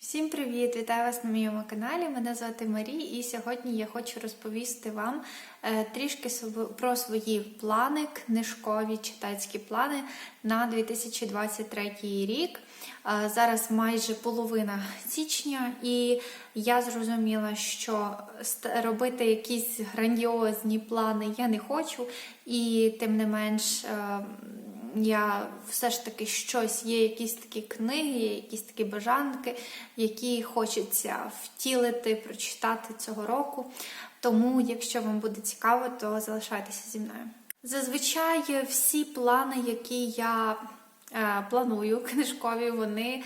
Всім привіт! Вітаю вас на моєму каналі. Мене звати Марі, і сьогодні я хочу розповісти вам е, трішки про свої плани, книжкові читацькі плани на 2023 рік. Е, Зараз майже половина січня, і я зрозуміла, що робити якісь грандіозні плани я не хочу, і тим не менш. Я все ж таки щось, є якісь такі книги, є якісь такі бажанки, які хочеться втілити, прочитати цього року. Тому, якщо вам буде цікаво, то залишайтеся зі мною. Зазвичай всі плани, які я планую, книжкові, вони е,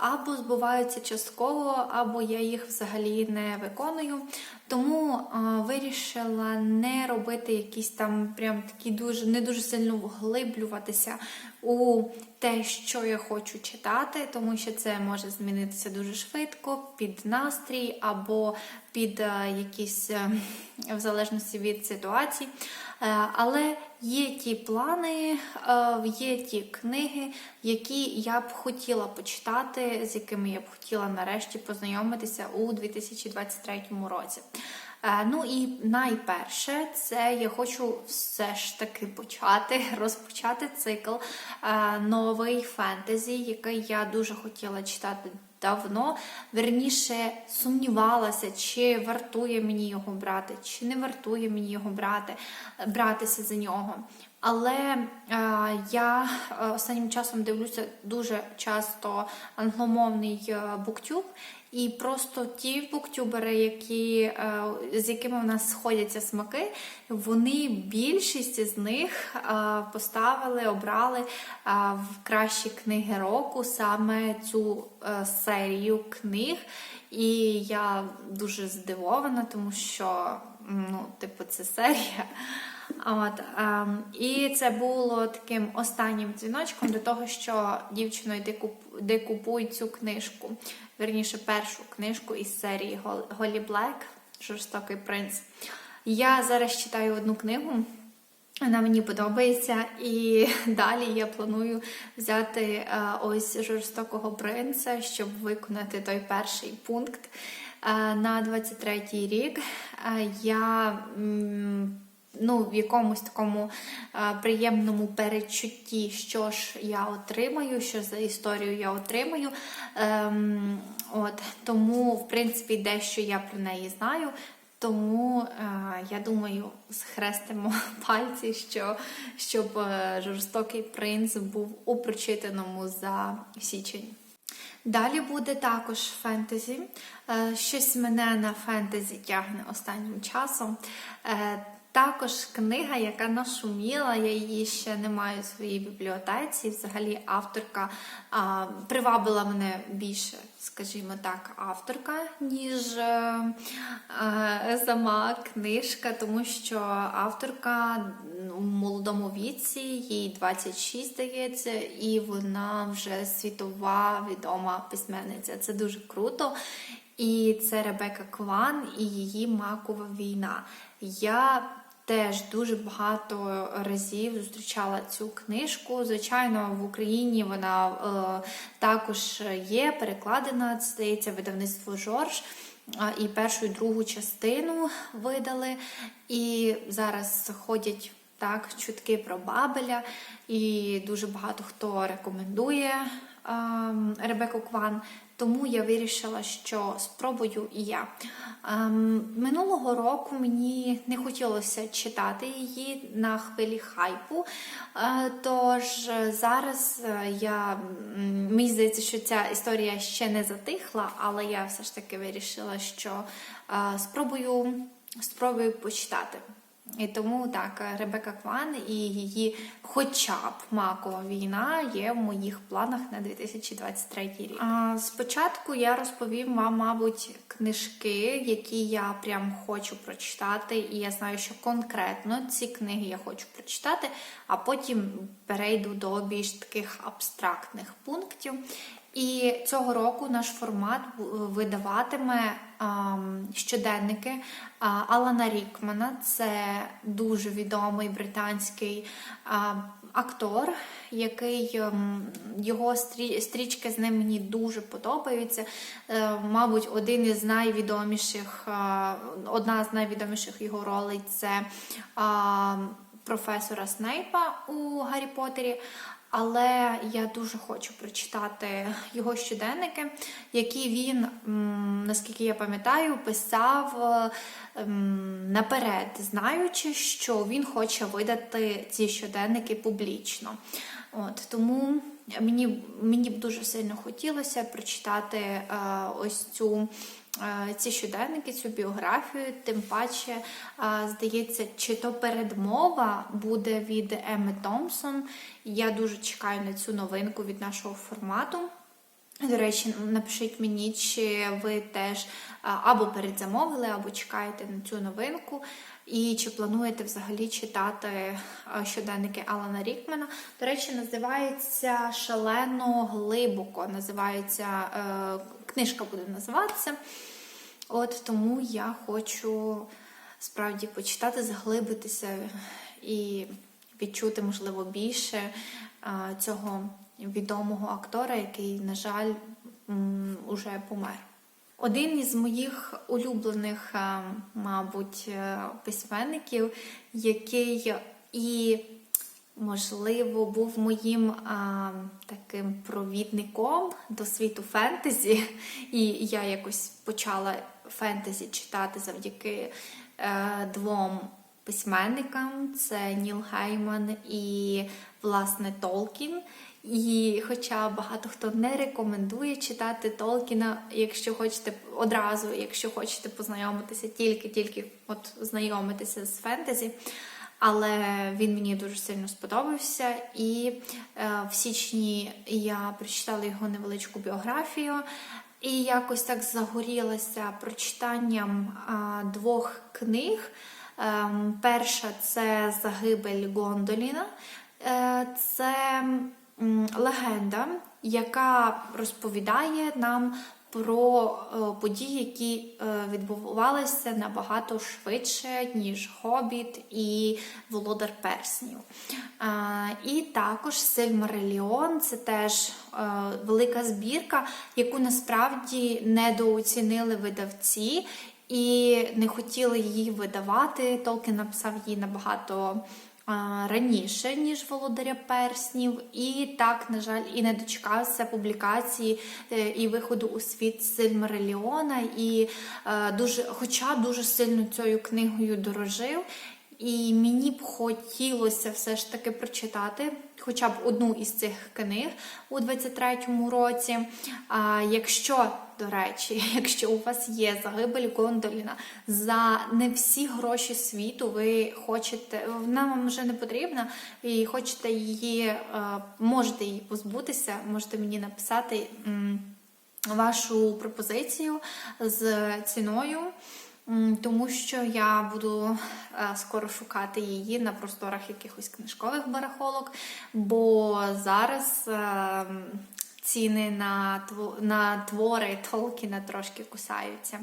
або збуваються частково, або я їх взагалі не виконую. Тому е, вирішила не робити якісь там прям такі дуже не дуже сильно вглиблюватися у те, що я хочу читати, тому що це може змінитися дуже швидко під настрій або під е, якісь е, в залежності від ситуації. Е, Але є ті плани, е, є ті книги, які я б хотіла почитати, з якими я б хотіла нарешті познайомитися у 2023 році. Е, Ну і найперше, це я хочу все ж таки почати розпочати цикл е, новий фентезі, який я дуже хотіла читати давно. Верніше сумнівалася, чи вартує мені його брати, чи не вартує мені його брати, братися за нього. Але е, я е, останнім часом дивлюся дуже часто англомовний е, буктюб, і просто ті буктюбери, які, е, з якими в нас сходяться смаки, вони більшість з них е, поставили, обрали е, в кращі книги року саме цю серію книг. І я дуже здивована, тому що ну, типу, це серія. От, ем, і це було таким останнім дзвіночком до того, що дівчино, йди, куп, купуй цю книжку. Верніше, першу книжку із серії Голі Блек Жорстокий принц. Я зараз читаю одну книгу. Вона мені подобається, і далі я планую взяти е, ось жорстокого принца, щоб виконати той перший пункт Е, на 23-й рік. Е, Я ну, в якомусь такому е, приємному перечутті, що ж я отримаю, що за історію я отримаю. Ем, от, тому, в принципі, дещо я про неї знаю. Тому е, я думаю, схрестимо пальці, що щоб е, жорстокий принц був у прочитаному за січень. Далі буде також фентезі. Е, Щось мене на фентезі тягне останнім часом. Е, Також книга, яка нашуміла, я її ще не маю у своїй бібліотеці. Взагалі, авторка а, привабила мене більше, скажімо так, авторка, ніж е, е, сама книжка, тому що авторка у молодому віці, їй 26, здається, і вона вже світова відома письменниця. Це дуже круто. І це Ребека Кван і її макова війна. Я теж дуже багато разів зустрічала цю книжку. Звичайно, в Україні вона е, також є перекладена, здається, видавництво Жорж. І першу і другу частину видали. І зараз ходять так чутки про Бабеля, і дуже багато хто рекомендує ем, Ребеку Кван. Тому я вирішила, що спробую і я. Ем, минулого року мені не хотілося читати її на хвилі хайпу. Е, тож зараз е, я мені здається, що ця історія ще не затихла, але я все ж таки вирішила, що е, спробую, спробую почитати. І тому так, Ребека Кван і її хоча б макова війна є в моїх планах на 2023 рік. А, спочатку я розповім вам, мабуть, книжки, які я прям хочу прочитати, і я знаю, що конкретно ці книги я хочу прочитати, а потім перейду до більш таких абстрактних пунктів. І цього року наш формат видаватиме щоденники Алана Рікмана. Це дуже відомий британський актор, який ем, його стрічки з ним мені дуже подобаються. Е, Мабуть, один із найвідоміших, е, одна з найвідоміших його ролей це професора Снейпа у Гаррі Поттері. Але я дуже хочу прочитати його щоденники, які він, наскільки я пам'ятаю, писав ем, наперед, знаючи, що він хоче видати ці щоденники публічно. От тому мені, мені б дуже сильно хотілося прочитати е, ось цю. Ці щоденники, цю біографію, тим паче, здається, чи то передмова буде від Еми Томпсон. Я дуже чекаю на цю новинку від нашого формату. До речі, напишіть мені, чи ви теж або передзамовили, або чекаєте на цю новинку, і чи плануєте взагалі читати щоденники Алана Рікмена. До речі, називається Шалено глибоко. Називається е, книжка буде називатися. От тому я хочу справді почитати, заглибитися і відчути, можливо, більше цього відомого актора, який, на жаль, уже помер. Один із моїх улюблених, мабуть, е, письменників, який і, можливо, був моїм а, таким провідником до світу фентезі, і я якось почала фентезі читати завдяки е, двом письменникам: це Ніл Гейман і, власне, Толкін. І хоча багато хто не рекомендує читати Толкіна, якщо хочете одразу, якщо хочете познайомитися, тільки-тільки от знайомитися з фентезі. Але він мені дуже сильно сподобався. І е, в січні я прочитала його невеличку біографію. І якось так загорілася прочитанням а, двох книг. Ем, перша це Загибель Гондоліна. Е, це м, легенда, яка розповідає нам про е, події, які е, відбувалися набагато швидше, ніж Хобіт і Володар Перснів. Е, І також Сильмареліон це теж велика збірка, яку насправді недооцінили видавці. І не хотіли її видавати. Толкін написав її набагато раніше, ніж Володаря Перснів, і так, на жаль, і не дочекався публікації е, і виходу у світ Сильмареліона, і е, дуже, хоча дуже сильно цією книгою дорожив. І мені б хотілося все ж таки прочитати хоча б одну із цих книг у 23-му році. А якщо, до речі, якщо у вас є загибель Гондоліна за не всі гроші світу, ви хочете, вона вам вже не потрібна, і хочете її, можете її позбутися, можете мені написати вашу пропозицію з ціною. Тому що я буду е, скоро шукати її на просторах якихось книжкових барахолок, бо зараз е, ціни на, на твори Толкіна трошки кусаються.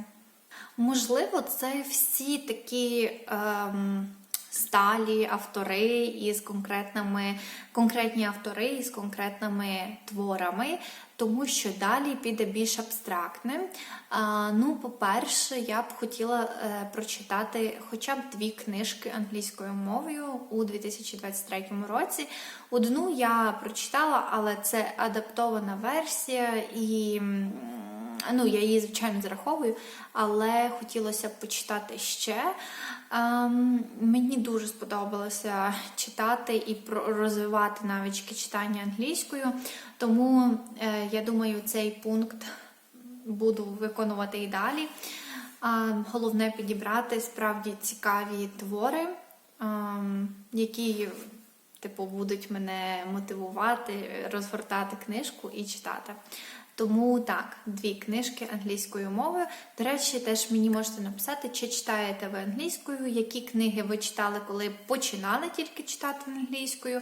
Можливо, це всі такі ем, сталі автори із конкретними конкретні автори із конкретними творами, тому що далі піде більш абстрактне. А, ну, по-перше, я б хотіла е, прочитати хоча б дві книжки англійською мовою у 2023 році. Одну я прочитала, але це адаптована версія і. Ну, я її, звичайно, зараховую, але хотілося б почитати ще. Ем, мені дуже сподобалося читати і розвивати навички читання англійською, тому е, я думаю, цей пункт буду виконувати і далі. А, головне підібрати справді цікаві твори, ем, які типу, будуть мене мотивувати, розгортати книжку і читати. Тому так, дві книжки англійською мовою. До речі, теж мені можете написати, чи читаєте ви англійською, які книги ви читали, коли починали тільки читати англійською.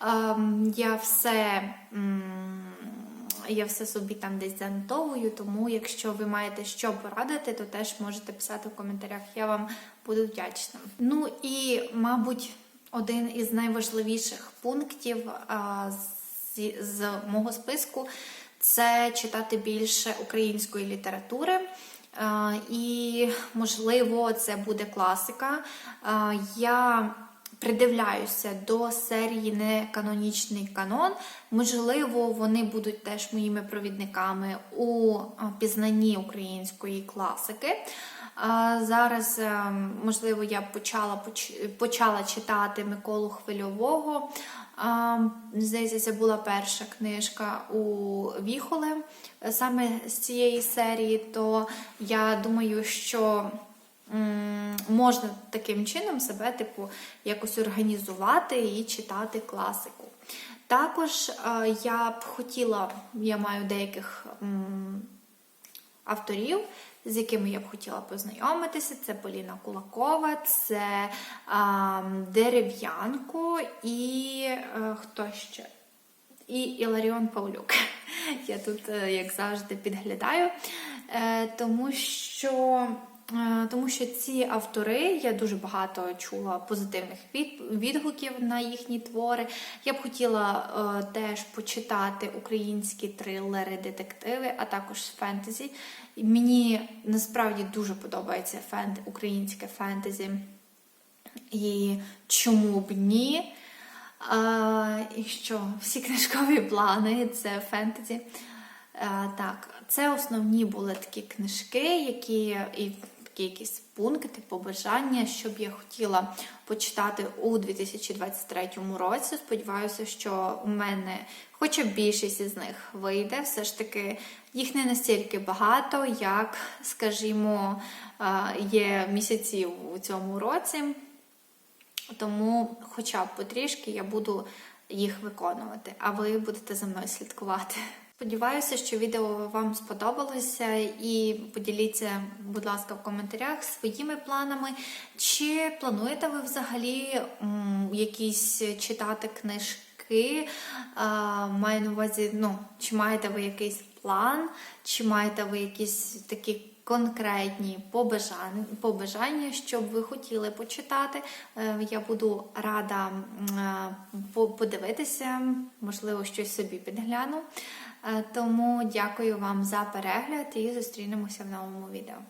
Ем, я все. м, я все собі там десь занотовую, тому якщо ви маєте що порадити, то теж можете писати в коментарях. Я вам буду вдячна. Ну і, мабуть, один із найважливіших пунктів з, з мого списку це читати більше української літератури. І, можливо, це буде класика. Я придивляюся до серії Неканонічний канон. Можливо, вони будуть теж моїми провідниками у пізнанні української класики. Зараз, е, можливо, я почала почала читати Миколу Хвильового. Здається, це була перша книжка у Віхоле е, саме з цієї серії. То я думаю, що можна таким чином себе, типу, якось організувати і читати класику. Також е, я б хотіла, я маю деяких. авторів, з якими я б хотіла познайомитися. Це Поліна Кулакова, це а, Дерев'янко і а, хто ще? І Іларіон Павлюк. Я тут, е, як завжди, підглядаю, Е, тому що. Е, Тому що ці автори, я дуже багато чула позитивних відгуків на їхні твори. Я б хотіла е, теж почитати українські трилери, детективи, а також фентезі. Мені насправді дуже подобається українське фентезі. І чому б ні? А, і що? Всі книжкові плани це фентезі. А, так, це основні були такі книжки, які і якісь пункти, побажання, що б я хотіла почитати у 2023 році. Сподіваюся, що у мене хоча б більшість із них вийде. Все ж таки, їх не настільки багато, як, скажімо, є місяців у цьому році. Тому, хоча б потрішки, я буду їх виконувати, а ви будете за мною слідкувати. Сподіваюся, що відео вам сподобалося, і поділіться, будь ласка, в коментарях своїми планами. Чи плануєте ви взагалі якісь читати книжки? Маю на увазі, ну, чи маєте ви якийсь план, чи маєте ви якісь такі конкретні побажання, побажання, що ви хотіли почитати. Е, Я буду рада е, подивитися, можливо, щось собі підгляну. Е, Тому дякую вам за перегляд і зустрінемося в новому відео.